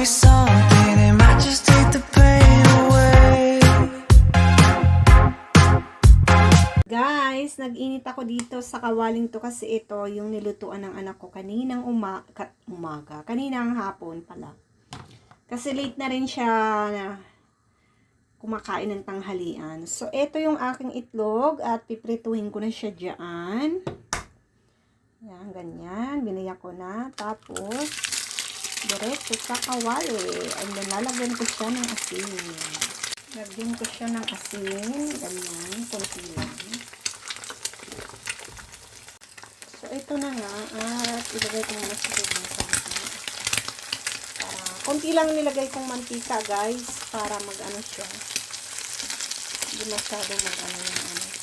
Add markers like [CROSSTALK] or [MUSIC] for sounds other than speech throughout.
me something, it just take the pain away. Guys, nag-init ako dito sa kawaling to kasi ito yung nilutuan ng anak ko kaninang uma ka- umaga. Kaninang hapon pala. Kasi late na rin siya na kumakain ng tanghalian. So, ito yung aking itlog at piprituhin ko na siya dyan. Yan, ganyan. Binayak ko na. Tapos, diretso sa kawali. And then, lalagyan ko siya ng asin. Lagyan ko siya ng asin. Ganyan. Kunti lang. So, ito na nga. At ilagay ko muna tubig sa gitna. Para, konti lang nilagay kong mantika, guys. Para mag-ano siya. Hindi masyadong mag-ano yung ano.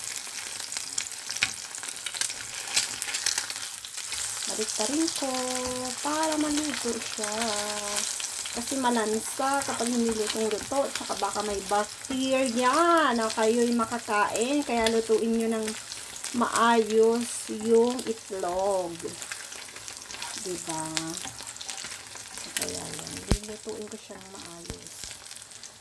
Baliktarin ko para maluto siya. Kasi malansa kapag hindi lutong luto. Tsaka baka may bacteria na kayo'y makakain. Kaya lutuin nyo ng maayos yung itlog. Diba? Kaya yan. Lutuin ko siya ng maayos.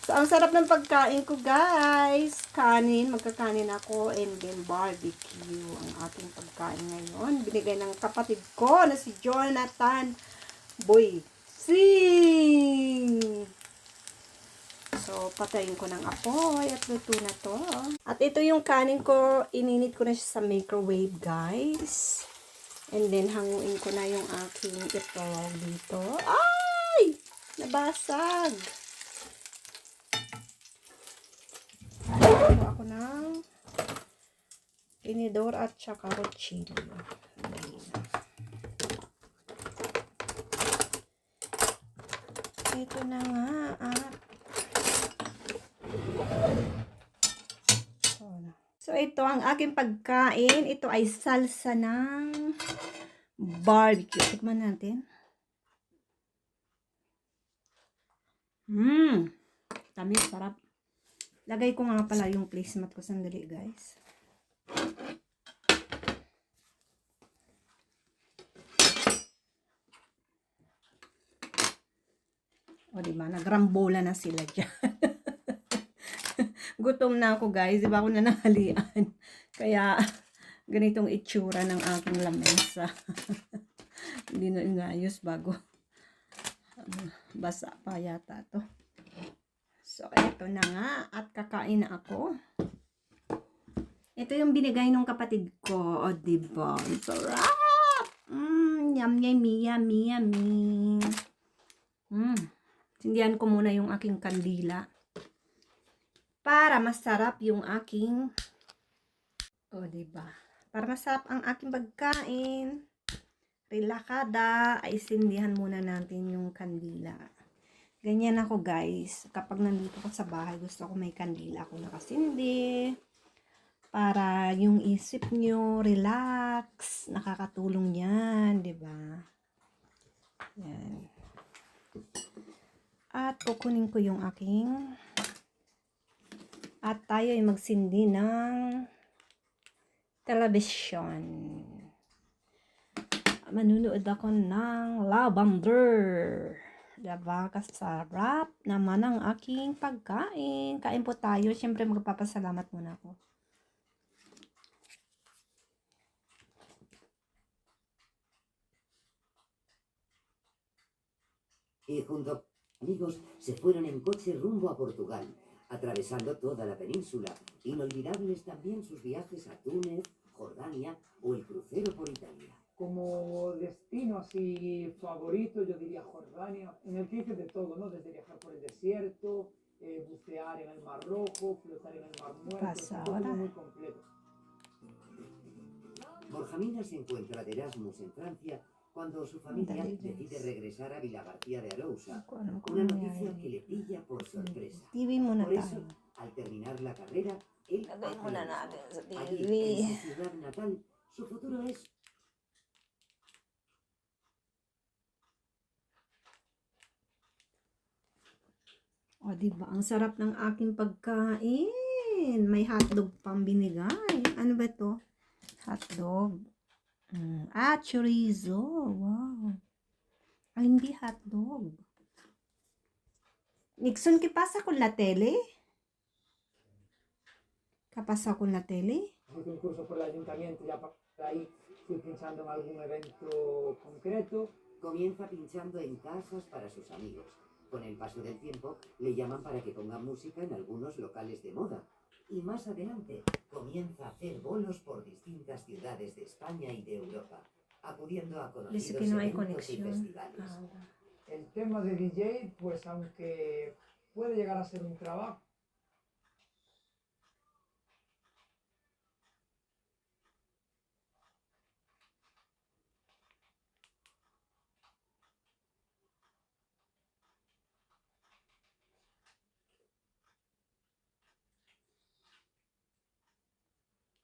So, ang sarap ng pagkain ko, guys. Kanin, magkakanin ako, and then barbecue. Ang ating pagkain ngayon. Binigay ng kapatid ko na si Jonathan Boy. Sing! So, patayin ko ng apoy at luto na to. At ito yung kanin ko. Ininit ko na siya sa microwave, guys. And then, hanguin ko na yung aking itlog dito. Ay! Nabasag! Kuha ako ng tinidor at saka kutsilyo. Ito na nga at So, ito ang aking pagkain. Ito ay salsa ng barbecue. Tikman natin. Mmm. Tamis, sarap. Lagay ko nga pala yung placemat ko. Sandali, guys. O, diba? Nagrambola na sila dyan. [LAUGHS] Gutom na ako, guys. Diba ako nanahalian? [LAUGHS] Kaya, ganitong itsura ng aking lamesa. [LAUGHS] Hindi na inayos bago. ano, Basa pa yata to. So, ito na nga. At kakain na ako. Ito yung binigay nung kapatid ko. O, diba? Sarap! Mmm, yum, yummy, yummy, yummy. Mmm. Sindihan ko muna yung aking kandila. Para masarap yung aking o, diba? Para masarap ang aking pagkain. Relakada, ay sindihan muna natin yung kandila. Ganyan ako guys. Kapag nandito ko sa bahay, gusto ko may kandila ako nakasindi. Para yung isip nyo, relax. Nakakatulong yan, di ba? Yan. At kukunin ko yung aking at tayo ay magsindi ng television. Manunood ako ng lavender. Diba? Kasarap naman ang aking pagkain. Kain po tayo. Siyempre magpapasalamat muna ako. y junto a amigos se fueron en coche rumbo a Portugal, atravesando toda la península. Inolvidables también sus viajes a Túnez, Jordania o el crucero por Italia. Como destino así favorito, yo diría Jordania, en el que hice de todo, ¿no? Desde viajar por el desierto, eh, bucear en el Mar Rojo, flotar en el Mar Muerto, muy completo. Borja Mina se encuentra de Erasmus en Francia cuando su familia decide regresar a Villa García de Arousa. Una noticia que le pilla por sorpresa. Por eso, al terminar la carrera, él Allí, en su ciudad natal, su futuro es O, diba? Ang sarap ng aking pagkain. May hotdog pang binigay. Ano ba to? Hotdog. Mm. Ah, chorizo. Wow. Ay, hindi hotdog. Nixon, ¿qué pasa con la tele? ¿Qué ha pasado con la tele? Un curso por el ayuntamiento ya para ahí fui pinchando en algún evento concreto. Comienza pinchando en casas para sus amigos. Con el paso del tiempo, le llaman para que ponga música en algunos locales de moda. Y más adelante, comienza a hacer bolos por distintas ciudades de España y de Europa, acudiendo a Dice conocidos que no hay eventos y conexión. festivales. ahora. El tema de DJ, pues aunque puede llegar a ser un trabajo,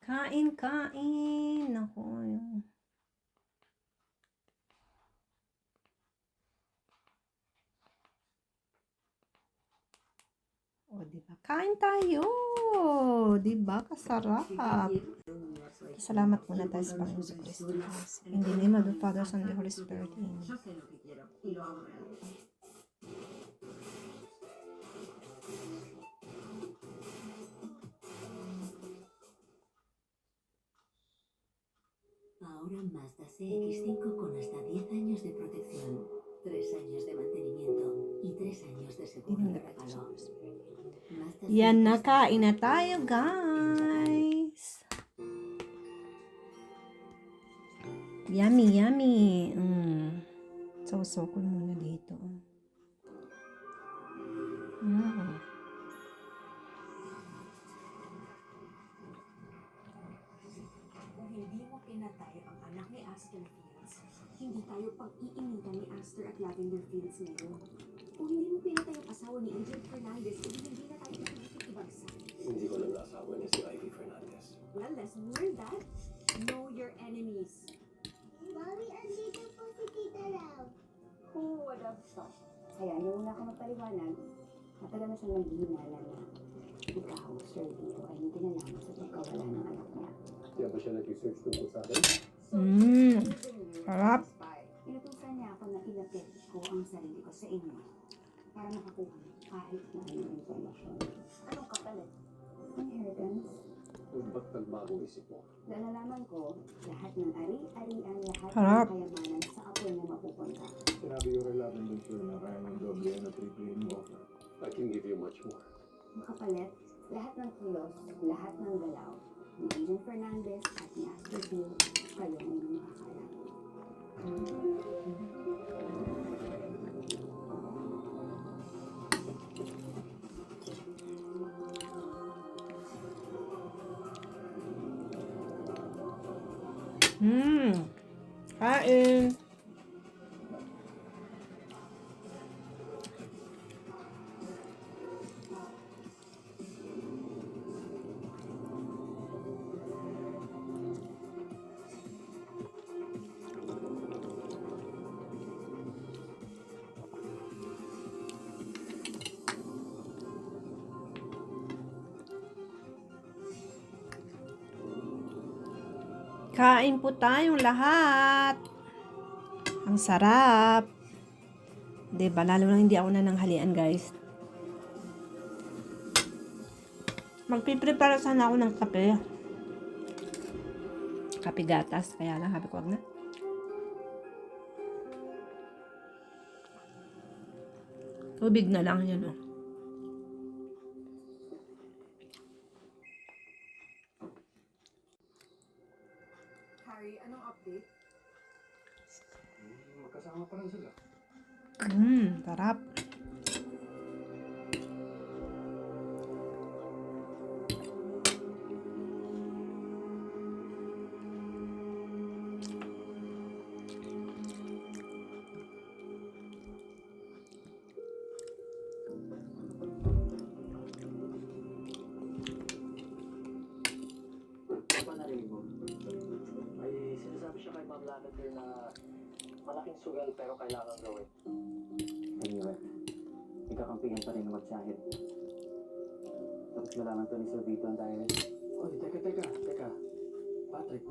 Kain, kain. Ako, yung... O, di ba? Kain tayo. Di ba? Kasarap. Salamat muna tayo sa Panginoon sa Kristo. In the name of the Father, Son, and the Holy Spirit. Amen. Ahora Mazda CX5 con hasta 10 años de protección, 3 años de mantenimiento y 3 años de seguro de regalo. Yan na, CX5 kain na tayo, guys. Yummy, yummy. Mm. So, ko muna dito. Mm. Aster Fields, hindi tayo pag-iinitan ni Aster at Lavender Fields ngayon. Kung hindi mo pinatay ang asawa ni Agent Fernandez, edi hindi na tayo pipilitin ibagsak. Hindi ko lang nasawa niya si Ivy Fernandez. Well, let's learn that. Know your enemies. Mami, andito po si Tita Rav. Who would have thought? Kaya nung una ako magpaliwanag, matagal na siyang naghihinala na ikaw, sir, dito ay hindi na lang sa pagkawala ng anak niya. Kaya ba siya nag-research tungkol sa akin? Mm. originally, Sarap. Inutusan niya ako na ilapit ko ang sarili ko sa inyo para makakuha ng kahit na anong informasyon. Anong kapalit? Inheritance. Ba't nagbago isip mo? Dahil nalaman ko, lahat ng ari-arian, lahat Sarap. ng kayamanan sa apoy na mapupunta. Sinabi yung relaban din sure na kaya ng doble na triple mo. I can give you much more. Ang kapalit, lahat ng kilos, lahat ng galaw, ni Fernandez at ni Astor Bill, kayo ang makakaya. Mm. Kain. Kain po tayong lahat. Ang sarap. 'Di ba Lalo na hindi ako nananghalian, guys. Magpiprepare sana ako ng kape. Kape gatas. Kaya lang, sabi ko, na. Tubig na lang yun, oh. Magkasama pa rin sila. Mmm, sarap. Sugal pero kailangan gawin. Anyway, ikakampihan pa rin na magsahid. Tapos nalaman to ni Sir Vito ang dahil Oy, teka, teka, teka. Patrick,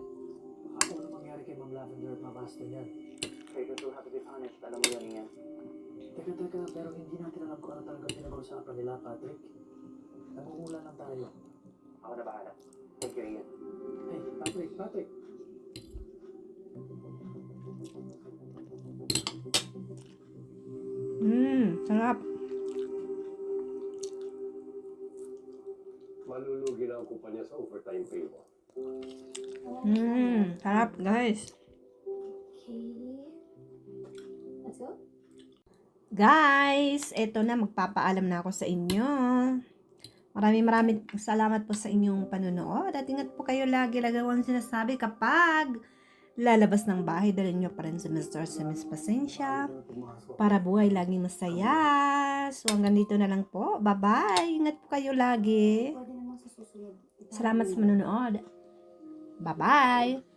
baka ano mangyari kay Ma'am Lavender at Ma'am Aston yan? Traitors will have to be punished. Alam mo yan niya. Teka, teka, pero hindi natin alam kung ano talaga pinag-uusapan nila, Patrick. Nangungula lang tayo. Ako na bahala. Thank you, Ian. Hey, Patrick, Patrick. Sarap. Malulugi na ang kumpanya sa overtime pay mo. Mmm, sarap guys. Okay. Let's go. Guys, eto na, magpapaalam na ako sa inyo. Maraming maraming salamat po sa inyong panonood. At ingat po kayo lagi. Lagi ko ang sinasabi kapag lalabas ng bahay, dalhin nyo pa rin sa Mr. sa Pasensya. Para buhay laging masaya. So hanggang dito na lang po. Bye-bye. Ingat po kayo lagi. Salamat sa manonood. Bye-bye.